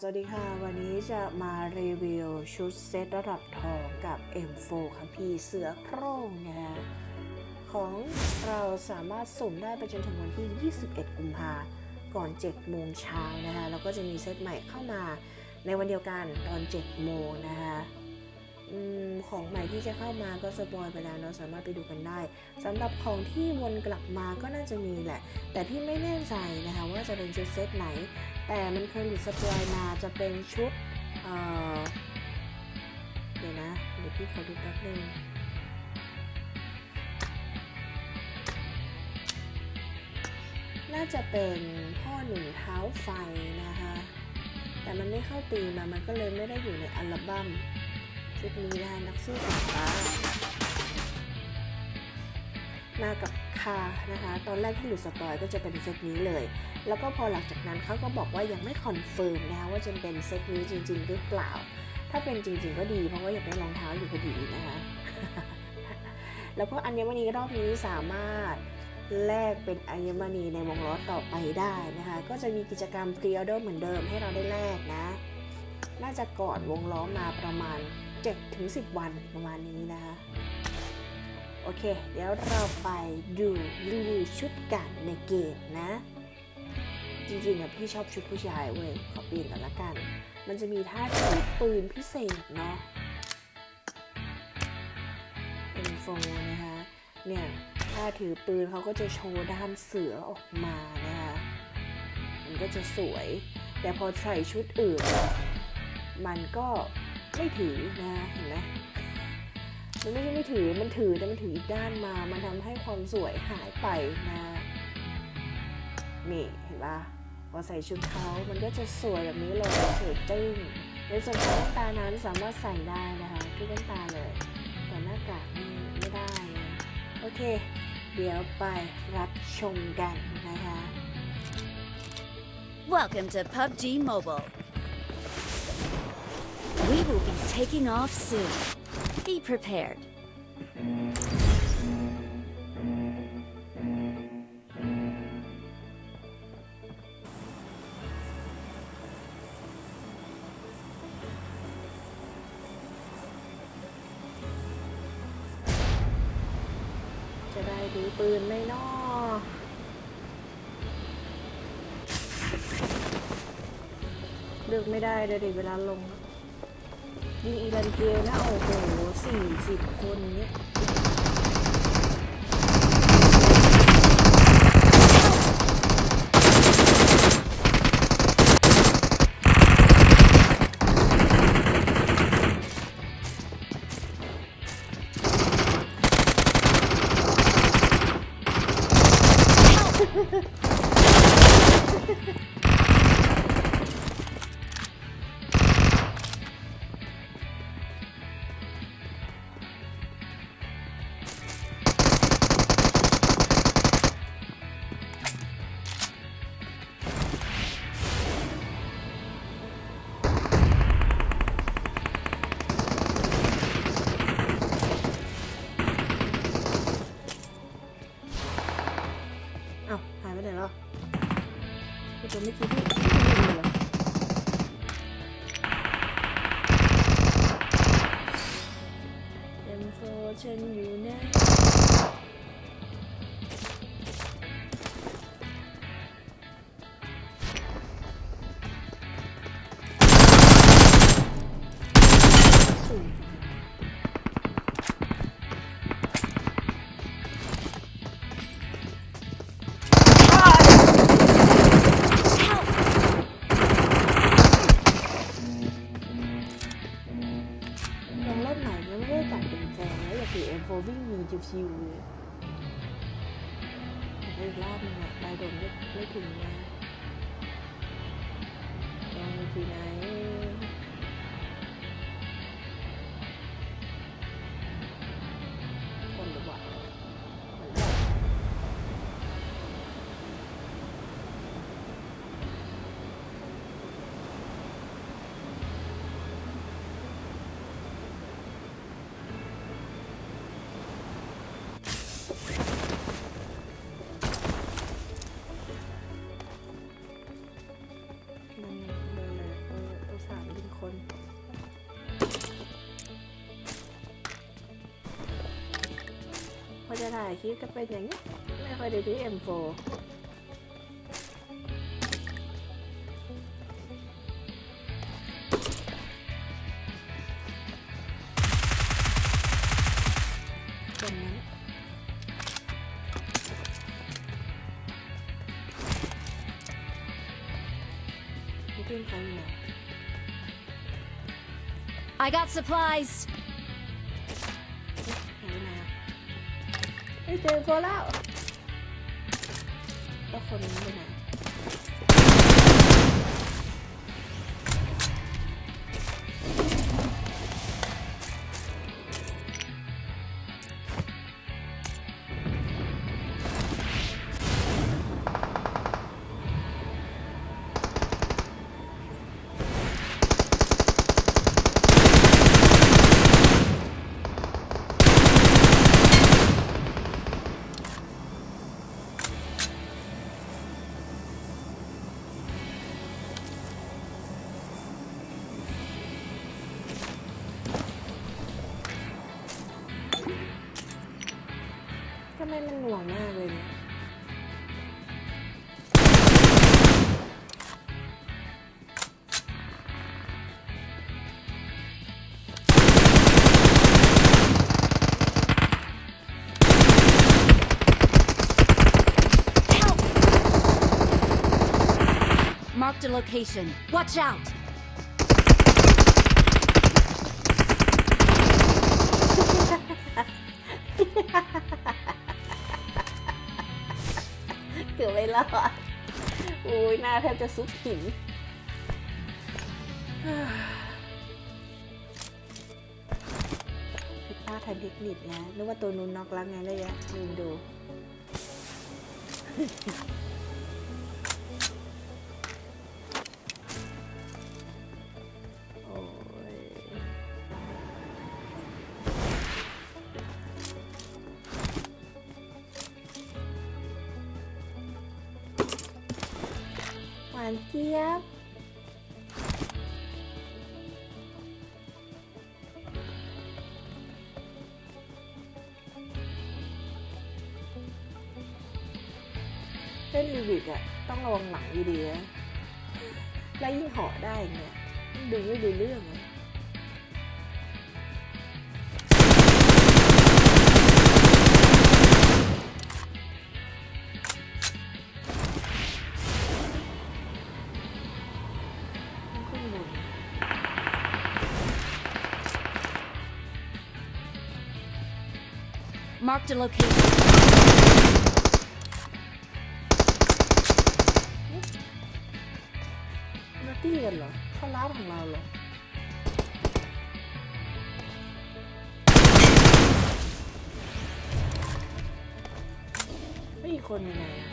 สวัสดีค่ะ วันนี้จะมารีวิวชุดเซตระดับทองกับ M4 ค่ะพี่เสือโคร่งนะคะของเราสามารถสุ่มได้ไปจนถึงวันที่ 21 กุมภาก่อน 7 โมงเช้านะคะแล้วก็จะมีเซตใหม่เข้ามาในวันเดียวกันตอน 7 โมงนะคะ ของใหม่ที่จะเข้ามาก็สปอยไปแล้วเนาะสามารถไปดูกันได้สำหรับของที่วนกลับมาก็น่าจะมีแหละ แต่พี่ไม่แน่ใจนะคะว่าจะเป็นชุดเซตไหน แต่มันเคยหลุดสปอยมาจะเป็นชุดเเดี๋ยวนะเดี๋ยวพี่ขอดูแป๊บนึงน่าจะเป็นพ่อหนุ่มเท้าไฟนะคะ แต่มันไม่เข้าตีมามันก็เลยไม่ได้อยู่ในอัลบั้ม ชุดนี้นะคะนักสู้สายฟ้ามากับคานะคะ ตอนแรกที่หลุดสปอยก็จะเป็นเซตนี้เลย แล้วก็พอหลังจากนั้นเขาก็บอกว่ายังไม่คอนเฟิร์มนะคะว่าจะเป็นเซตนี้จริง ๆ หรือเปล่า ถ้าเป็นจริง ๆ ก็ดีเพราะว่าอยากได้รองเท้าอยู่พอดีนะคะแล้วก็อัญมณีรอบนี้สามารถแลกเป็นอัญมณีในวงล้อต่อไปได้นะคะ ก็จะมีกิจกรรมพรีออเดอร์เหมือนเดิมให้เราได้แลกนะ น่าจะก่อนวงล้อมาประมาณ 7-10 วันประมาณนี้นะคะ โอเค เดี๋ยวเราไปดูรีวิวชุดกันในเกมนะ จริงๆอะพี่ชอบชุดผู้ชายเว้ย ขอเปลี่ยนกันละกัน มันจะมีท่าถือปืนพิเศษเนาะเป็นโฟนะคะ เนี่ยท่าถือปืนเขาก็จะโชว์ด้านเสือออกมานะคะ มันก็จะสวย แต่พอใส่ชุดอื่น มันก็ ไม่ถือนะเห็นไหมมันไม่ใช่ไม่ถือมันถือแต่มันถืออีกด้านมา มันทำให้ความสวยหายไปนะนี่เห็นปะพอใส่ชุดเขามันก็จะสวยแบบนี้เลยสวยจึ้งในส่วนของแว่นตานั้นสามารถใส่ได้นะคะทุกแว่นตาเลย แต่หน้ากากนี่ไม่ได้นะโอเค เดี๋ยวไปรับชมกันนะคะ Welcome to PUBG Mobile. We will be taking off soon. Be prepared. จะได้ดูปืนไหม่นอเลือกไม่ได้เลยดิเวลาลง มีอีรันเกลนะโอ้โหสี่สิบคนเนี้ย ไหนแล้วก็ตัวเมื่อกี้ที่ที่ยิงเลยเอ็มโฟฉันอยู่ไหนสูง ชิวๆเลยอยากได้อีกรอบนึงอะไปโดนไม่ไม่ถึงนะลองดูทีไหน เขาจะถ่ายคลิปก็เป็นอย่างนี้ ไม่ค่อยได้ที่ M4 ตรงนั้นนี่เพื่อนเขาอยู่ไหน I got supplies. เจอโฟแล้วแล้วคนนี้ไปไหน location. Watch out! เกือบไม่รอดโอ้ยหน้าแทบจะซุกหินผิดพลาดทางเทคนิคนะนึกว่าตัวนู้นน็อกแล้วไงเลยอะลืมดูานเจี๊ยบ เล่นรีวิกอะต้องระวังหลังดีๆนะแล้วยิ่งเหาะได้เนี่ยดูไม่ดูเรื่องอะมั Marked a location. มาตี้กันเหรอเขาล้าของเราเหรอไม่อีกคนยังไงอะ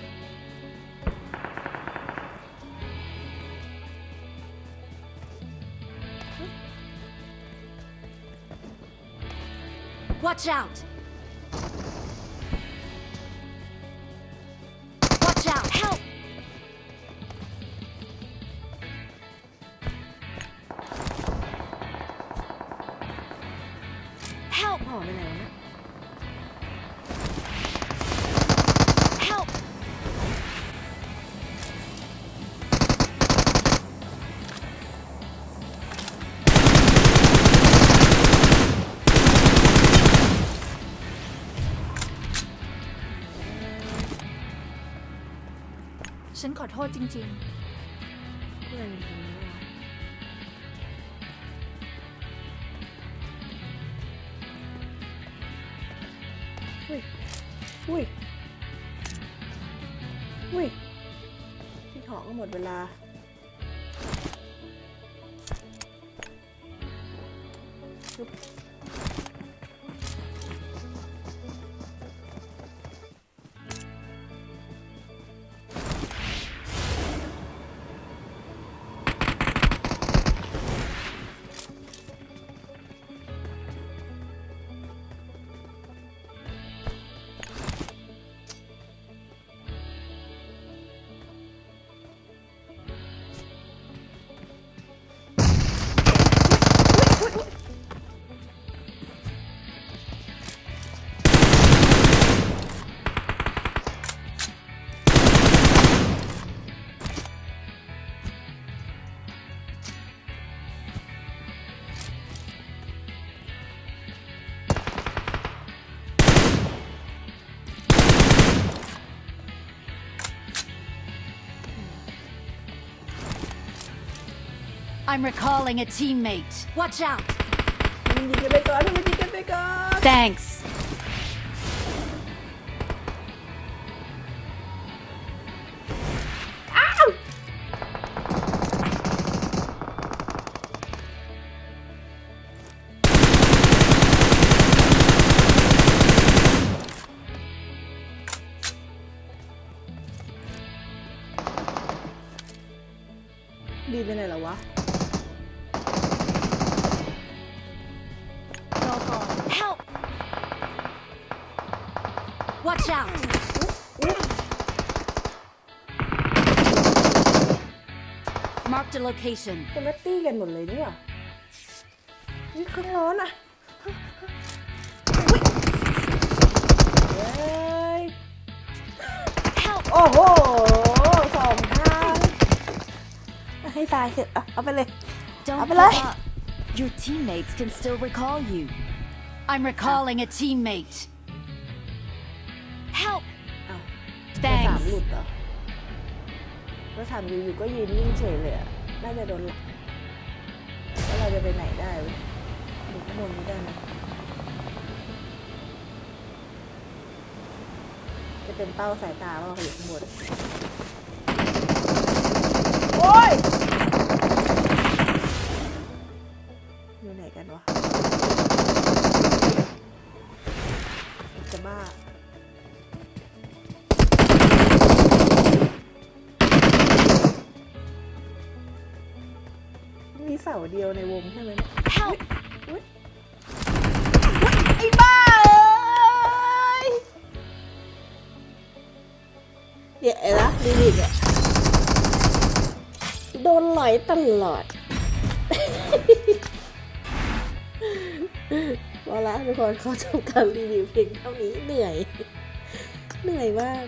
Watch out! ฉันขอโทษจริงเพื่อนอยู่ตรงนี้อะอุ้ย อุ้ย อุ้ยพี่หอก็หมดเวลา I'm recalling a teammate. Watch out. มันยิงกันไปก่อนมันยิงกันไปก่อน Thanks. ดีไป Watch out. Marked a location. เป็นวัตตี้กันหมดเลยนี่หว่านี่เครื่องร้อนอ่ะอุ๊ยเฮ้ย Help. โอ้โหสองทางให้ตายเถอะอ่ะเอาไปเลย Don't Up give alay. up. Your teammates can still recall you. I'm recalling a teammate. ามหลุดเหรอเบอร์สามอยู่ๆก็ยืนนิ่งเฉยเลยอะน่าจะโดนหลักแล้วเราจะไปไหนได้วะดูข้างบนนี้ได้ไหมจะเป็นเป้าสายตาว่าเขาอยู่ข้างบนโอ้ยอยู่ไหนกันวะ เสาเดียวในวงใช่ไหมเนี่ย Help. ไอ้บ้าเอ้ยเนี่ยเห็นะลิลิกอะโดนหลอยตลอดพอละทุกคนเขาจบการรีวิวเพียงเท่านี้เหนื่อย เหนื่อยมาก